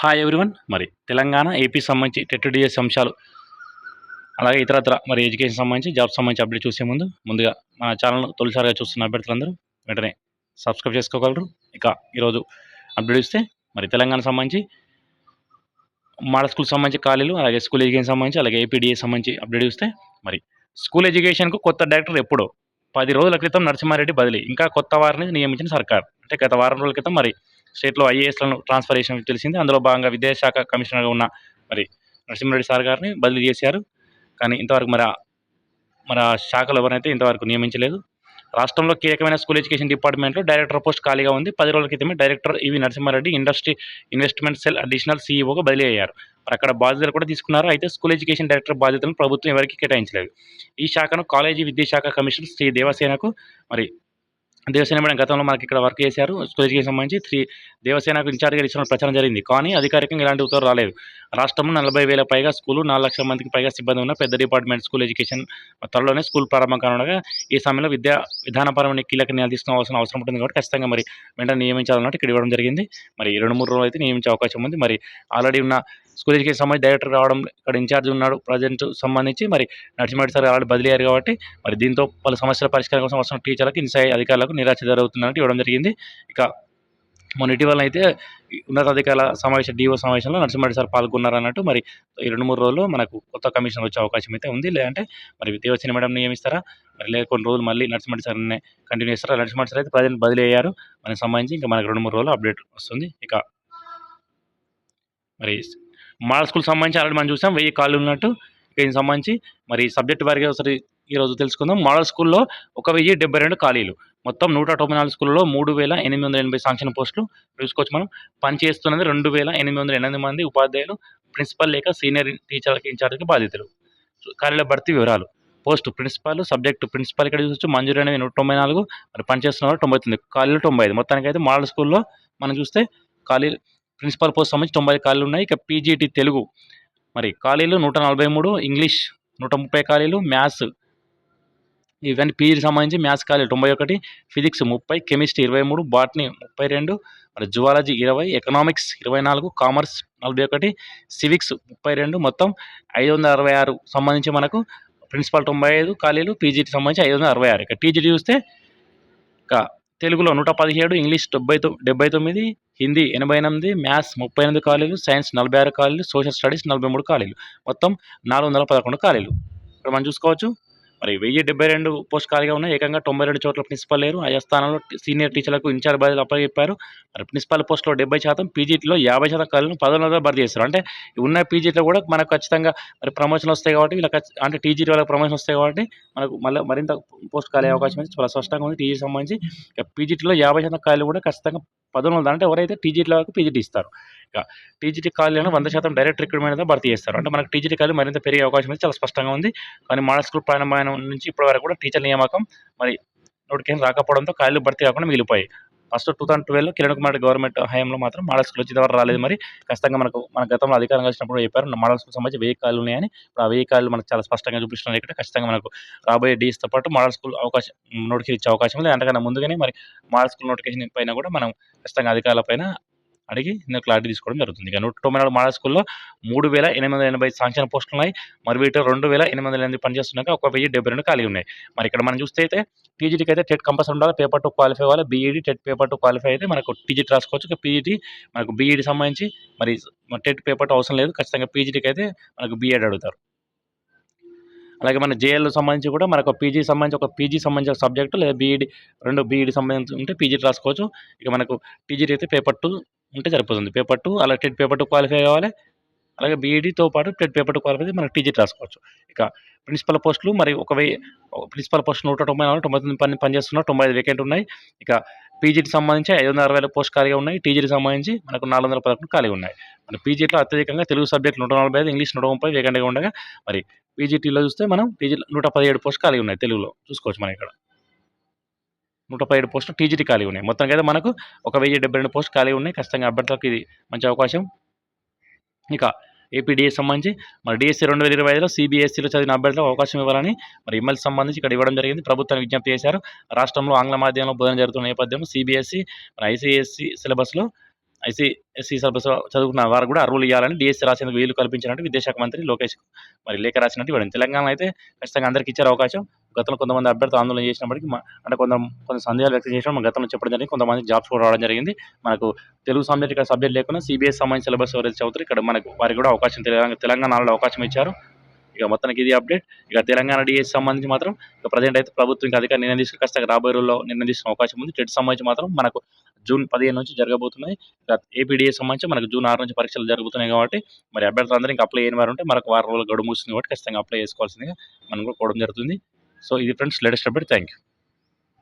Hi everyone మరి Telangana AP సంబంధించి TET DS అంశాలు అలాగే ఇతరత్ర మరి ఎడ్యుకేషన్ సంబంధించి జాబ్ సంబంధించి అప్డేట్ చూసే ముందు ముందుగా మన ఛానల్ తొలిసారిగా చూస్తున్న అభ్యర్థులందరూ వెంటనే సబ్స్క్రైబ్ చేసుకోగలరు. ఇక ఈరోజు అప్డేట్ ఇస్తే మరి తెలంగాణ సంబంధించి మోడల్ స్కూల్ సంబంధించి ఖాళీలు అలాగే స్కూల్ ఎడ్యుకేషన్ సంబంధించి అలాగే ఏపీడిఏ సంబంధించి అప్డేట్ ఇస్తే మరి స్కూల్ ఎడ్యుకేషన్కు కొత్త డైరెక్టర్ ఎప్పుడో? పది రోజుల క్రితం నరసింహారెడ్డి బదిలీ. ఇంకా కొత్త వారిని నియమించిన సర్కార్. అంటే గత వారం రోజుల క్రితం మరి స్టేట్లో ఐఏఎస్లను ట్రాన్స్ఫర్ చేసిన తెలిసింది. అందులో భాగంగా విద్యాశాఖ కమిషనర్గా ఉన్న మరి నరసింహారెడ్డి సార్ గారిని బదిలీ చేశారు. కానీ ఇంతవరకు మరి మన మరి ఎవరైతే ఇంతవరకు నియమించలేదు. రాష్ట్రంలో కీలకమైన స్కూల్ ఎడ్యుకేషన్ డిపార్ట్మెంట్లో డైరెక్టర్ పోస్ట్ ఖాళీగా ఉంది. పది రోజుల క్రితమే director EV Narasimha Reddy industry investment cell additional సీఈఓగా బదిలీ అయ్యారు. మరి అక్కడ బాధ్యతలు కూడా తీసుకున్నారు. అయితే స్కూల్ ఎడ్యుకేషన్ డైరెక్టర్ బాధ్యతలను ప్రభుత్వం ఎవరికి కేటాయించలేదు. ఈ శాఖను కాలేజీ విద్యాశాఖ కమిషనర్ శ్రీ దేవసేనకు మరి దేవసేన మేడం గతంలో మనకి ఇక్కడ వర్క్ చేశారు. స్కూల్ సంబంధించి త్రీ దేవసేనకు ఇన్ఛార్జ్గా ఇచ్చిన ప్రచారం జరిగింది. కానీ అధికారికంగా ఇలాంటి ఉత్తర్వు రాలేదు. రాష్ట్రంలో నలభై వేల పైగా స్కూలు నాలుగు లక్షల మందికి పైగా సిబ్బంది ఉన్న పెద్ద డిపార్ట్మెంట్ స్కూల్ ఎడ్యుకేషన్ త్వరలోనే స్కూల్ ప్రారంభం కానుండగా ఈ సమయంలో విద్యా విధానపరమైన కీలక నిర్ణయాలు తీసుకోవాల్సిన అవసరం ఉంటుంది కాబట్టి ఖచ్చితంగా మరి వెంటనే నియమించాలన్నట్టు ఇక్కడ ఇవ్వడం జరిగింది. మరి రెండు మూడు రోజులు అయితే నియమించే అవకాశం ఉంది. మరి ఆల్రెడీ ఉన్న స్కూల్ ఎడ్యుకేషన్ సంబంధించి డైరెక్టర్ రావడం ఇక్కడ ఇన్ఛార్జ్ ఉన్నాడు ప్రజెంట్ సంబంధించి మరి నరసింహారెడ్డి సార్ ఆల్రెడీ బదిలీ అయ్యారు కాబట్టి మరి దీంతో పలు సమస్యల పరిష్కారం కోసం వస్తున్న టీచర్లకు ఇన్సాయి అధికారులకు నిరాశ జరుగుతుందని ఇవ్వడం జరిగింది. ఇక మొన్న ఇటీవల అయితే ఉన్నతాధికారుల సమావేశం డిఓ సమావేశంలో నరసింహారెడ్డి సార్ పాల్గొన్నారు అన్నట్టు మరి ఈ రెండు మూడు రోజుల్లో మనకు కొత్త కమిషన్ వచ్చే అవకాశం అయితే ఉంది. లేదంటే మరి దేవసేన మేడం నియమిస్తారా? మరి లేదు కొన్ని రోజులు మళ్ళీ నరసింహారెడ్డి సార్ని కంటిన్యూ చేస్తారా? నరసింహారెడ్డి సార్ అయితే ప్రజెంట్ బదిలీ అయ్యారు. మనకు సంబంధించి ఇంకా మనకు రెండు మూడు రోజులు అప్డేట్ వస్తుంది. ఇక మరి మోడల్ స్కూల్ సంబంధించి ఆల్రెడీ మనం చూసాం వెయ్యి కాళ్ళు ఉన్నట్టు ఇక దీనికి సంబంధించి. మరి సబ్జెక్ట్ వారిగా ఒకసారి ఈరోజు తెలుసుకుందాం. మోడల్ స్కూల్లో ఒక వెయ్యి డెబ్బై రెండు ఖాళీలు. మొత్తం నూట తొంభై నాలుగు స్కూల్లో మూడు వేల ఎనిమిది వందల ఎనభై సాంక్షన్ పోస్టులు. చూసుకోవచ్చు మనం పనిచేస్తున్నది రెండు వేల ఎనిమిది వందల ఎనిమిది మంది ఉపాధ్యాయులు ప్రిన్సిపల్ లేక సీనియర్ టీచర్లకి ఇన్ఛార్జ్కి బాధ్యతలు. ఖాళీల భర్తీ వివరాలు. పోస్ట్ ప్రిన్సిపాల్ సబ్జెక్ట్ ప్రిన్సిపాల్ ఇక్కడ చూసొచ్చు మంజూరు అనేవి నూట తొంభై నాలుగు. మరి పనిచేస్తున్న వాళ్ళు తొంభై తొమ్మిది. ఖాళీలు తొంభై ఐదు. మొత్తానికి అయితే మోడల్ స్కూల్లో మనం చూస్తే ఖాళీ ప్రిన్సిపల్ పోస్ట్ సంబంధించి తొంభై ఖాళీలు ఉన్నాయి. ఇక పీజీటీ తెలుగు. మరి ఖాళీలు నూట నలభై మూడు ఇంగ్లీష్ నూట ముప్పై ఖాళీలు మ్యాథ్స్ ఇవన్నీ పీజీకి సంబంధించి మ్యాథ్స్ ఖాళీలు తొంభై ఒకటి ఫిజిక్స్ ముప్పై కెమిస్ట్రీ ఇరవై మూడు బాటనీ ముప్పై రెండు మరి జువాలజీ ఇరవై ఎకనామిక్స్ ఇరవై నాలుగు కామర్స్ నలభై ఒకటి సివిక్స్ ముప్పై రెండు మొత్తం ఐదు వందల అరవై ఆరు సంబంధించి మనకు ప్రిన్సిపల్ తొంభై ఐదు ఖాళీలు పీజీటీ సంబంధించి ఐదు వందల అరవై ఆరు. ఇక టీజీటీ చూస్తే ఇక తెలుగులో నూట పదిహేడు ఇంగ్లీష్ డెబ్బై డెబ్బై తొమ్మిది హిందీ ఎనభై ఎనిమిది మ్యాథ్స్ ముప్పై ఎనిమిది ఖాళీలు సైన్స్ నలభై ఆరు ఖాళీలు సోషల్ స్టడీస్ నలభై మూడు ఖాళీలు మొత్తం నాలుగు వందల పదకొండు ఖాళీలు ఇక్కడ మనం చూసుకోవచ్చు. మరి వెయ్యి డెబ్బై రెండు పోస్ట్ ఖాళీగా ఉన్నాయి. ఏకంగా తొంభై రెండు చోట్ల ప్రిన్సిపల్ లేరు. ఆయా స్థానంలో సీనియర్ టీచర్లకు ఇన్ఛార్జ్ బాధ్యత అప్పచెప్పారు. మరి ప్రిన్సిపల్ పోస్టులో డెబ్బై శాతం పీజీటీలో యాభై శాతం ఖాళీలను పదవులలో భర్తీ చేస్తారు అంటే ఉన్న పీజీటీలో కూడా మనకు ఖచ్చితంగా మరి ప్రమోషన్ వస్తాయి కాబట్టి వీళ్ళకి అంటే టీజీటీ వాళ్ళకి ప్రమోషన్ వస్తాయి కాబట్టి మనకు మళ్ళీ మరింత పోస్ట్ ఖాళీ అవకాశం అనేది చాలా స్పష్టంగా ఉంది టీజీ సంబంధించి. పీజీటీలో యాభై శాతం ఖాళీలు కూడా ఖచ్చితంగా పదవులు అంటే ఎవరైతే టీజీటీ వరకు పీజీటీ ఇస్తారు టీజీటీ ఖాళీలను వంద శాతం డైరెక్ట్ రిక్రూట్మెంట్ మీద భర్తీ చేస్తారు. అంటే మనకు టీజీటీ ఖాళీ మరింత పెరిగే అవకాశం అయితే చాలా స్పష్టంగా ఉంది. కానీ మోడల్ స్కూల్ ప్రారంభమైన నుంచి ఇప్పటి వరకు కూడా టీచర్ నియామకం మరి నోటికేషన్ రాకపోవడంతో ఖాళీలు భర్తీ కాకుండా మిగిలిపోయాయి. ఫస్ట్ టూ థౌసండ్ ట్వెల్వ్లో కిరణ్ కుమార్ గవర్నమెంట్ హయాంలో మాత్రం మోడల్ స్కూల్ వచ్చిన వరకు రాలేదు మరి. ఖచ్చితంగా మనకు మన గతంలో అధికారంగా వచ్చినప్పుడు చెప్పారు మోడల్ స్కూల్ సంబంధించి వెయ్యి కాలు ఉన్నాయని. ఇప్పుడు ఆ వెయ్యి కాలు మనకు చాలా స్పష్టంగా చూపిస్తున్నాయి ఇక్కడ ఖచ్చితంగా మనకు రాబోయే డీస్తో పాటు మోడల్ స్కూల్ అవకాశం నోటిఫికేషన్ ఇచ్చే అవకాశం ఉంది అంతకన్నా ముందుగానే మరి మోడల్ స్కూల్ నోటిఫికేషన్ పైన కూడా మనం ఖచ్చితంగా అధికారుల పైన అడిగి నేను క్లారిటీ తీసుకోవడం జరుగుతుంది. ఇక నూట తొంభై నాలుగు మోడల్ స్కూల్లో మూడు వేల ఎనిమిది వందల ఎనభై సాంక్షన్ పోస్టులు ఉన్నాయి. మరి వీటిలో రెండు వేల ఎనిమిది వందల ఎనిమిది పనిచేస్తున్నాక ఒక వెయ్యి డెబ్బై రెండు ఖాళీ ఉన్నాయి. మరి ఇక్కడ మనం చూస్తే అయితే టీజీటీకి అయితే టెట్ కంపల్సరీ ఉండాలి. పేపర్ టు క్వాలిఫై అవ్వాలి. BEd TET paper two qualify అయితే మనకు టీజీటీ రాసుకోవచ్చు. ఇక పీజీటీ మనకు బీఈడీ సంబంధించి మరి టెట్ పేపర్ అవసరం లేదు. ఖచ్చితంగా పీజీటీకి అయితే మనకు బీఎడ్ అడుగుతారు. అలాగే మన జేఎల్ సంబంధించి కూడా మనకు పీజీ సంబంధించి ఒక పీజీ సంబంధించిన సబ్జెక్టు లేదా బీఈడి రెండు బీఈడి సంబంధించి ఉంటే పీజీ రాసుకోవచ్చు. ఇక మనకు టీజీటీ అయితే పేపర్ టూ ఉంటే సరిపోతుంది. పేపర్ టూ అలా టెట్ పేపర్ టూ క్వాలిఫై కావాలి. అలాగే బీఈడీతో పాటు టెట్ పేపర్ టూ క్వాలిఫై మనకు టీజీటీ రాసుకోవచ్చు. ఇక ప్రిన్సిపల్ పోస్టులు మరి ఒక ప్రిన్సిపల్ పోస్ట్ నూట తొంభై నాలుగు తొంభై తొమ్మిది పని పనిచేస్తున్నారు తొంభై ఐదు వేకెంట్ ఉన్నాయి. ఇక పీజీకి సంబంధించి ఐదు వందల అరవై పోస్ట్ ఖాళీగా ఉన్నాయి. టీజీకి సంబంధించి మనకు నాలుగు వందల పదకొండు ఖాళీ ఉన్నాయి. మన పీజీలో అత్యధికంగా తెలుగు సబ్జెక్ట్ నూట నలభై ఐదు ఇంగ్లీష్ నూట ముప్పై వేకెంట్గా ఉండగా మరి పీజీటీలో చూస్తే మనం పీజీ నూట పదిహేడు పోస్ట్ ఖాళీ ఉన్నాయి తెలుగులో. చూసుకోవచ్చు మనం ఇక్కడ. నూట పదిహేడు పోస్టులు టీజీటీ ఖాళీ ఉన్నాయి. మొత్తం అయితే మనకు ఒక వెయ్యి డెబ్బై రెండు పోస్ట్ ఖాళీ ఉన్నాయి. ఖచ్చితంగా అభ్యర్థులకు ఇది మంచి అవకాశం. ఇక ఏపీడిఎస్ సంబంధించి మరి డిఎస్సీ రెండు వేల ఇరవై ఐదులో సిబిఎస్సీలో చదివిన అభ్యర్థులకు అవకాశం ఇవ్వాలని మరి ఎమ్మెల్సీ సంబంధించి ఇక్కడ ఇవ్వడం జరిగింది. ప్రభుత్వాన్ని విజ్ఞప్తి చేశారు. రాష్ట్రంలో ఆంగ్ల మాధ్యమంలో బోధన జరుగుతున్న నేపథ్యంలో సిబిఎస్ఈ మరి ఐసీఎస్సి సిలబస్లో ఐసీఎస్సీ సిలబస్ చదువుకున్న వారు కూడా అర్హులు ఇవ్వాలని డిఎస్సీ రాసేందుకు వీలు కల్పించినట్టు విదేశాఖ మంత్రి లోకేష్ మరి లేఖ రాసినట్టు ఇవ్వడం. తెలంగాణ అయితే ఖచ్చితంగా అందరికీ ఇచ్చారు అవకాశం. గతంలో కొంతమంది అభ్యర్థులు ఆందోళన చేసినప్పటికీ అంటే కొంత కొంత సందేహాలు వ్యక్తం చేసిన మన గతంలో చెప్పడం జరిగింది. కొంతమంది జాబ్స్ కూడా రావడం జరిగింది. మనకు తెలుగు సబ్జెక్ట్ ఇక్కడ సబ్జెక్ట్ లేకుండా సిబిఎస్ సంబంధించిన సిలబస్ ఎవరైతే చదువుతారు ఇక్కడ మనకు వారికి కూడా అవకాశం తెలంగాణ తెలంగాణలో అవకాశం ఇచ్చారు. ఇక మొత్తానికి ఇది అప్డేట్ ఇక తెలంగాణ డిఎస్ సంబంధించి మాత్రం ఇక ప్రజెంట్ అయితే ప్రభుత్వం ఇంకా అధికార నిర్ణయం తీసుకుని ఖచ్చితంగా రాబోయే రోజుల్లో నిర్ణయం తీసుకునే అవకాశం ఉంది. టెట్ సంబంధించి మాత్రం మనకు జూన్ పదిహేను నుంచి జరగబోతున్నాయి. ఇక ఏపీడిఎస్ సంబంధించి మనకు జూన్ ఆరు నుంచి పరీక్షలు జరుగుతున్నాయి కాబట్టి మరి అభ్యర్థులు అందరూ ఇంకా అప్లై అయిన వారు ఉంటే మనకు వారం రోజులు గడువు ముగిస్తుంది కాబట్టి ఖచ్చితంగా అప్లై చేసుకోవాల్సిందిగా మనం కూడా కోవడం జరుగుతుంది. సో ఇది friends latest update thank you